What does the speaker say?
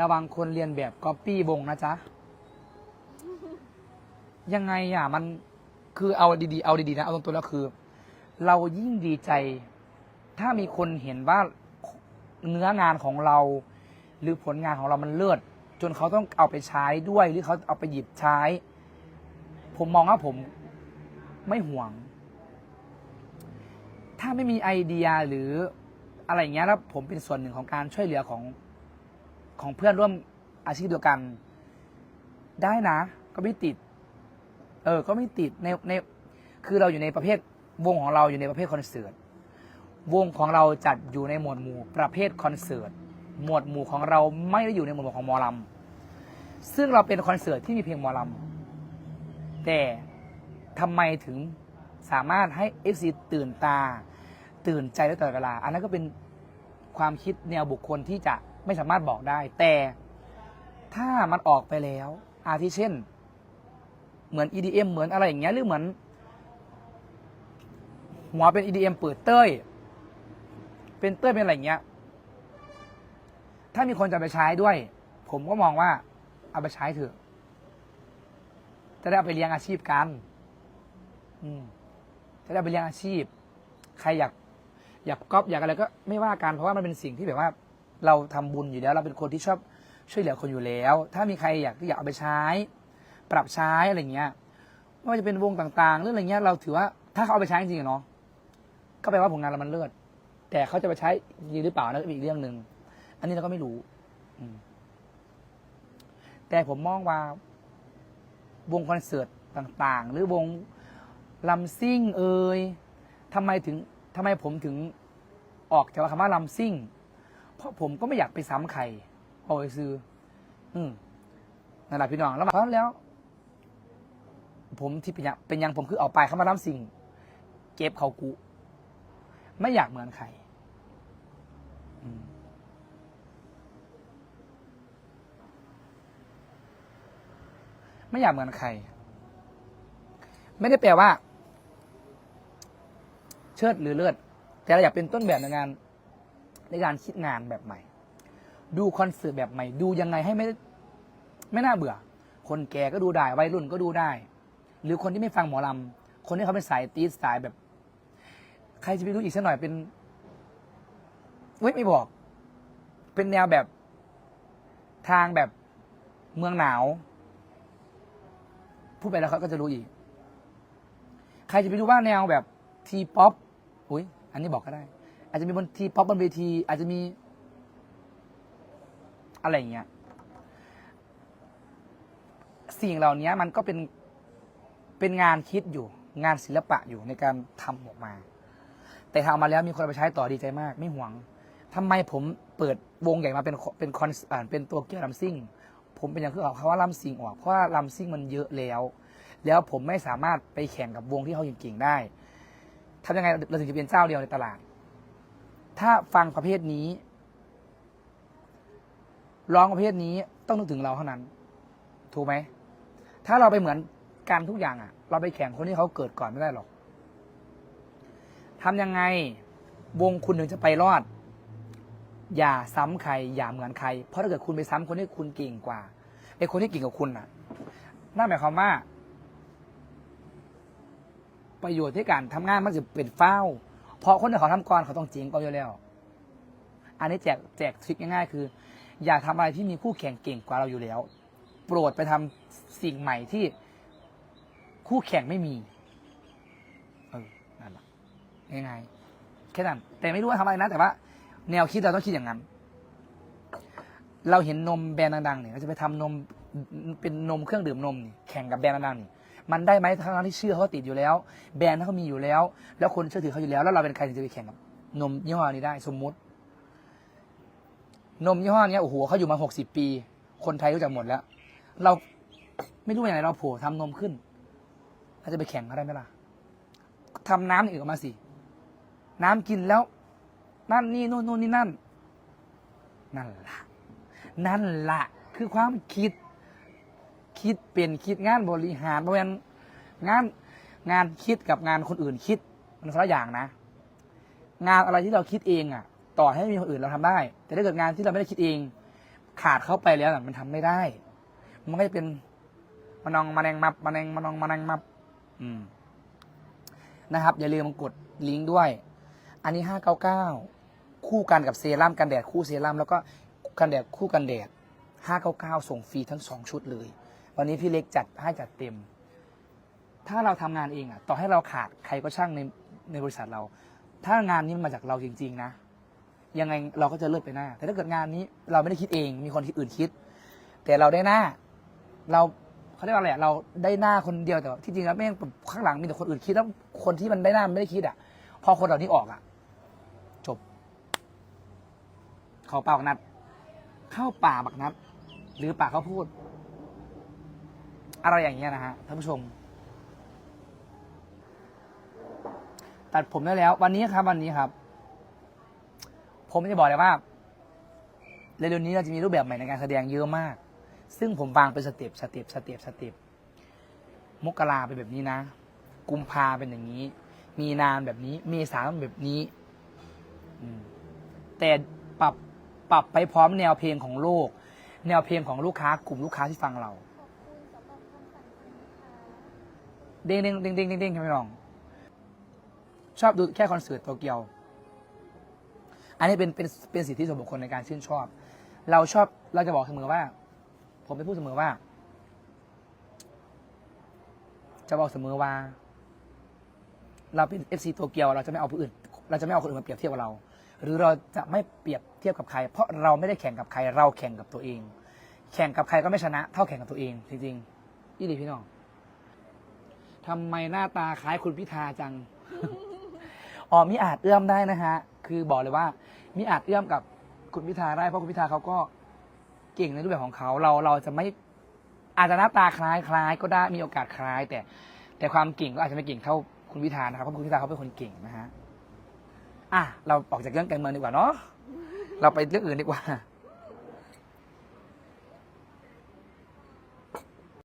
ระวังคนเรียนแบบก๊อปปี้วงนะจ๊ะ ยังไงอะ มันคือเอาดีๆ เอาดีๆนะ เอาตรงๆแล้วคือ เรายิ่งดีใจ ถ้ามีคนเห็นว่าเนื้องานของเรา หรือผลงานของเรามันเลิศจนเขาต้องเอาไปใช้ด้วย หรือเขาเอาไปหยิบใช้ ผมมองว่าผมไม่ห่วง ถ้าไม่มีไอเดียหรืออะไรอย่างเงี้ยแล้วผมเป็นส่วนหนึ่งของการช่วยเหลือของ ของเพื่อนร่วมอาชีพเดียวกัน ได้นะ ก็ไม่ติด เออ ก็ไม่ติดในในคือเราอยู่ในประเภทวงของเราอยู่ในประเภทคอนเสิร์ตวงของเราจัดอยู่ในหมวดหมู่ประเภทคอนเสิร์ตหมวดหมู่ของเราไม่ได้อยู่ในหมวดหมู่ของหมอลำซึ่งเราเป็นคอนเสิร์ตที่มีเพลงหมอลำแต่ทำไมถึงสามารถให้ FC ตื่นตา ตื่นใจได้ตลอดเวลา อันนั้นก็เป็นความคิดแนวบุคคลที่จะ ไม่สามารถบอกได้ แต่ถ้ามันออกไปแล้ว อาทิเช่น เหมือน EDM เหมือนอะไรอย่างเงี้ยหรือเหมือน หัวเป็น EDM เปิดเต้ย เป็นเต้ยเป็นอะไรอย่างเงี้ย ถ้ามีคนจะไปใช้ด้วย ผมก็มองว่า เอาไปใช้เถอะ จะได้เอาไปเลี้ยงอาชีพกัน อืมจะได้เอาไปเลี้ยงอาชีพ ใครอยาก อยากก๊อปอยากอะไรก็ไม่ว่ากันเพราะว่ามันเป็นสิ่งที่แบบว่า เราทำบุญอยู่แล้ว เราเป็นคนที่ชอบช่วยเหลือคนอยู่แล้ว ถ้ามีใครอยากอยากเอาไปใช้ ปรับใช้อะไรเงี้ยไม่ว่าจะเป็นวงต่างๆหรืออะไรเงี้ยเราถือว่าถ้าเขาเอาไปใช้จริงๆเนาะก็แปลว่าผลงานเรามันเลิศแต่เขาจะไปใช้จริงหรือเปล่านั่นก็อีกเรื่องหนึ่งอันนี้เราก็ไม่รู้แต่ผมมองว่าวงคอนเสิร์ตต่าง ๆ หรือวงลำซิ่งเอ่ยทำไมถึงทำไมผมถึงออกจากคำว่าลำซิ่ง เพราะผมก็ไม่อยากไปซ้ำใครโอ้ยซื้อ อืมนั่นแหละพี่น้องแล้วเพราะแล้ว ผมที่เป็นย่างเป็นย่างผมคือออกไปคำว่าลำซิ่ง เก็บเขากุไม่อยากเหมือนใครไม่อยากเหมือนใคร ไม่ได้แปลว่า เชิดหรือเลิศแต่เราอยากเป็นต้นแบบในงาน ในการคิดงานแบบใหม่ ดูคอนเสิร์ตแบบใหม่ ดูยังไงให้ไม่ไม่น่าเบื่อ คนแก่ก็ดูได้วัยรุ่นก็ดูได้ หรือคนที่ไม่ฟังหมอลำคนที่เขาเป็นสายตีสายแบบ ใครจะไปดูอีกสักหน่อยเป็นเว้ยไม่บอก เป็นแนวแบบทางแบบเมืองหนาว พูดไปแล้วเขาก็จะรู้อีก ใครจะไปดูว่าแนวแบบทีป๊อปอุ้ยอันนี้บอกก็ได้ อาจจะมีบนทีป๊อปบนเวที อาจจะมี อะไรอย่างเงี้ยสิ่งเหล่านี้มันก็เป็นเป็นงานคิดอยู่ งานศิลปะอยู่ในการทำออกมา แต่ทำมาแล้วมีคนไปใช้ต่อดีใจมาก ไม่ห่วงทำไมผมเปิดวงใหญ่มาเป็นเป็นคอนอ่านเป็นตัวเกี่ยวลำซิ่ง ผมเป็นอย่างคือเอาว่าลำซิ่งออกเพราะว่าลำซิ่งมันเยอะแล้ว แล้วผมไม่สามารถไปแข่งกับวงที่เขาเก่งๆได้ทำยังไงเราถึงจะเป็นเจ้าเดียวในตลาด ถ้าฟังประเภทนี้ร้องประเภทนี้ต้องนึกถึงเราเท่านั้น ถูกไหม ถ้าเราไปเหมือนกันทุกอย่างอะ เราไปแข่งคนที่เขาเกิดก่อนไม่ได้หรอกทำยังไงวงคุณถึงจะไปรอด อย่าซ้ำใคร อย่าเหมือนใคร เพราะถ้าเกิดคุณไปซ้ำคนที่คุณเก่งกว่าไอ้คนที่เก่งกว่าคุณน่ะนั่นหมายความว่า ประโยชน์ที่การทำงานมันจะเป็นเฝ้า เพราะคนที่เขาทำก่อนเขาต้องเจ๋งกว่าอยู่แล้ว อันนี้แจกแจกทริคง่ายๆคือ อย่าทำอะไรที่มีคู่แข่งเก่งกว่าเราอยู่แล้ว โปรดไปทำสิ่งใหม่ที่คู่แข่งไม่มี เออนั่นแหละง่ายๆแค่นั้นแต่ไม่รู้ว่าทำอะไรนะ แต่ว่า แนวคิดเราต้องคิดอย่างนั้น เราเห็นนมแบรนด์ดังๆเนี่ยเราจะไปทำนมเป็นนมเครื่องดื่มนมนี่แข่งกับแบรนด์ดังๆนี่ มันได้ไหมทั้งที่เชื่อเขาติดอยู่แล้ว แบรนด์เขามีอยู่แล้ว แล้วคนเชื่อถือเขาอยู่แล้ว แล้วเราเป็นใครถึงจะไปแข่งกับนมยี่ห้อนี้ได้ สมมุติ นมยี่ห้อนี้โอ้โหเขาอยู่มาหกสิบปี คนไทยรู้จักหมดแล้ว เราไม่รู้อย่างไรเราโผล่ทำนมขึ้นเราจะไปแข่งเขาได้ไหมล่ะทำน้ำอื่นออกมาสิ น้ำกินแล้ว นั่นนี่นู่นนู่นนี่นั่น นั่นละนั่นละคือความคิด คิดเป็นคิดงานบริหารเพราะฉะนั้นงานงานคิดกับงานคนอื่นคิดมันคนละอย่างนะ งานอะไรที่เราคิดเองอะ ต่อให้มีคนอื่นเราทำได้ แต่ถ้าเกิดงานที่เราไม่ได้คิดเอง ขาดเข้าไปแล้วมันทำไม่ได้ มันก็จะเป็นมานองมาแนงมับมาแนงมานองมาแนงมับอืมนะครับ อย่าลืมกดลิงก์ด้วย อันนี้ห้าเก้าเก้าคู่กันกับเซรั่มกันแดดคู่เซรั่มแล้วก็กันแดดคู่กันแดดห้าเก้าเก้าส่งฟรีทั้งสองชุดเลย วันนี้พี่เล็กจัดให้จัดเต็ม ถ้าเราทำงานเองอะต่อให้เราขาดใครก็ช่างในในบริษัทเรา ถ้างานนี้มาจากเราจริง ๆ นะ ยังไงเราก็จะเลิศไปหน้า แต่ถ้าเกิดงานนี้เราไม่ได้คิดเอง มีคนที่อื่นคิด แต่เราได้หน้า เราเขาเรียกว่าอะไรอะเราได้หน้าคนเดียวแต่ที่จริงแล้วแม่งข้างหลังมีแต่คนอื่นคิดแล้วคนที่มันได้หน้ามันไม่ได้คิดอะพอคนเหล่านี้ออกอะจบ เขาเปล่าบักนัด เข้าป่าบักนัด หรือป่าเขาพูด อะไรอย่างเงี้ยนะฮะท่านผู้ชม ตัดผมได้แล้ว วันนี้ครับวันนี้ครับ ผมจะบอกเลยว่าเร็วๆนี้เราจะมีรูปแบบใหม่ในการแสดงเยอะมาก ซึ่งผมวางเป็นสเต็ปสเต็ปสเต็ปสเต็ปมกราเป็นแบบนี้นะ กุมภาเป็นอย่างนี้ มีนานแบบนี้ เมษาเป็นแบบนี้ แต่ปรับปรับไปพร้อมแนวเพลงของโลก แนวเพลงของลูกค้ากลุ่มลูกค้าที่ฟังเรา เด้งเด้งเด้งเด้งเด้งเด้งใช่ไหมน้อง ชอบดูแค่คอนเสิร์ตโตเกียว อันนี้เป็นเป็นเป็นสิทธิส่วนบุคคลในการชื่นชอบ เราชอบเราจะบอกเสมอว่า ผมไปพูดเสมอว่า จะบอกเสมอว่า เราเป็นเอฟซีโตเกียว เราจะไม่เอาผู้อื่น เราจะไม่เอาคนอื่นมาเปรียบเทียบกับเรา หรือเราจะไม่เปรียบเทียบกับใคร เพราะเราไม่ได้แข่งกับใคร เราแข่งกับตัวเอง แข่งกับใครก็ไม่ชนะ เท่าแข่งกับตัวเองจริงๆยี่ดีพี่น้อง ทำไมหน้าตาคล้ายคุณพิธาจัง อ๋อมีอาจเอื้อมได้นะฮะ คือบอกเลยว่ามีอาจเอื้อมกับคุณพิธาได้เพราะคุณพิธาเขาก็เก่งในรูปแบบของเขาเราเราจะไม่อาจจะหน้าตาคล้ายคล้ายก็ได้มีโอกาสคล้าย แต่ แต่ความเก่งก็อาจจะไม่เก่งเท่าคุณพิธานะครับเพราะคุณพิธาเขาเป็นคนเก่งนะฮะอะเราออกจากเรื่องการเมืองดีกว่าเนาะเราไปเรื่องอื่นดีกว่า